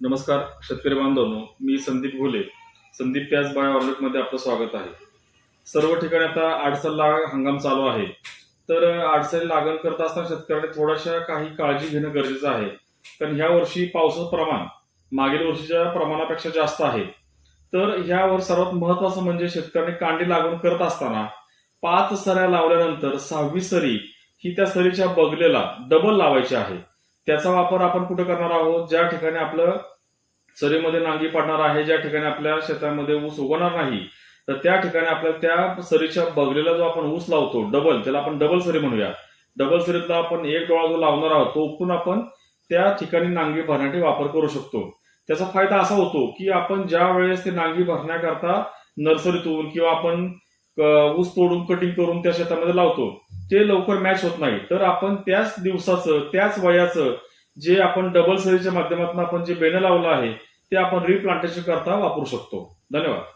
नमस्कार शेतकरी बांधवांनो मी संदीप घोले. संदीप प्याज बायमध्ये आपलं स्वागत आहे. सर्व ठिकाणी आता अडचण लाग हंगाम चालू आहे. तर अडचणी लागण करत असताना शेतकऱ्याने थोड्याशा काही काळजी घेणं गरजेचं आहे. कारण ह्या वर्षी पावसाचं प्रमाण मागील वर्षीच्या प्रमाणापेक्षा जास्त आहे. तर ह्यावर सर्वात महत्वाचं म्हणजे शेतकऱ्याने कांडी लागवण करत असताना पाच सऱ्या लावल्यानंतर सहावी सरी ही त्या सरीच्या बगलेला डबल लावायची आहे. त्याचा वापर आपण कुठे करणार आहोत? ज्या ठिकाणी आपलं सरीमध्ये नांगी पडणार आहे ज्या ठिकाणी आपल्या शेतामध्ये ऊस उगवणार नाही तर त्या ठिकाणी आपल्याला त्या सरीच्या बगलेला जो आपण ऊस लावतो डबल त्याला आपण डबल सरी म्हणूया. डबल सरीतला आपण एक डोळा जो लावणार आहोत तो उपटून आपण त्या ठिकाणी नांगी भरण्यासाठी वापर करू शकतो. त्याचा फायदा असा होतो की आपण ज्या वेळेस ते नांगी भरण्याकरता नर्सरीतून किंवा आपण ऊस तोडून कटिंग करून त्या शेतामध्ये लावतो ते लवकर मॅच होत नाही. तर आपण त्याच दिवसाचं त्याच वयाचं जे आपण डबल सरीच्या माध्यमातून आपण जे बेणं लावलं आहे ते आपण रिप्लांटेशन करता वापरू शकतो. धन्यवाद.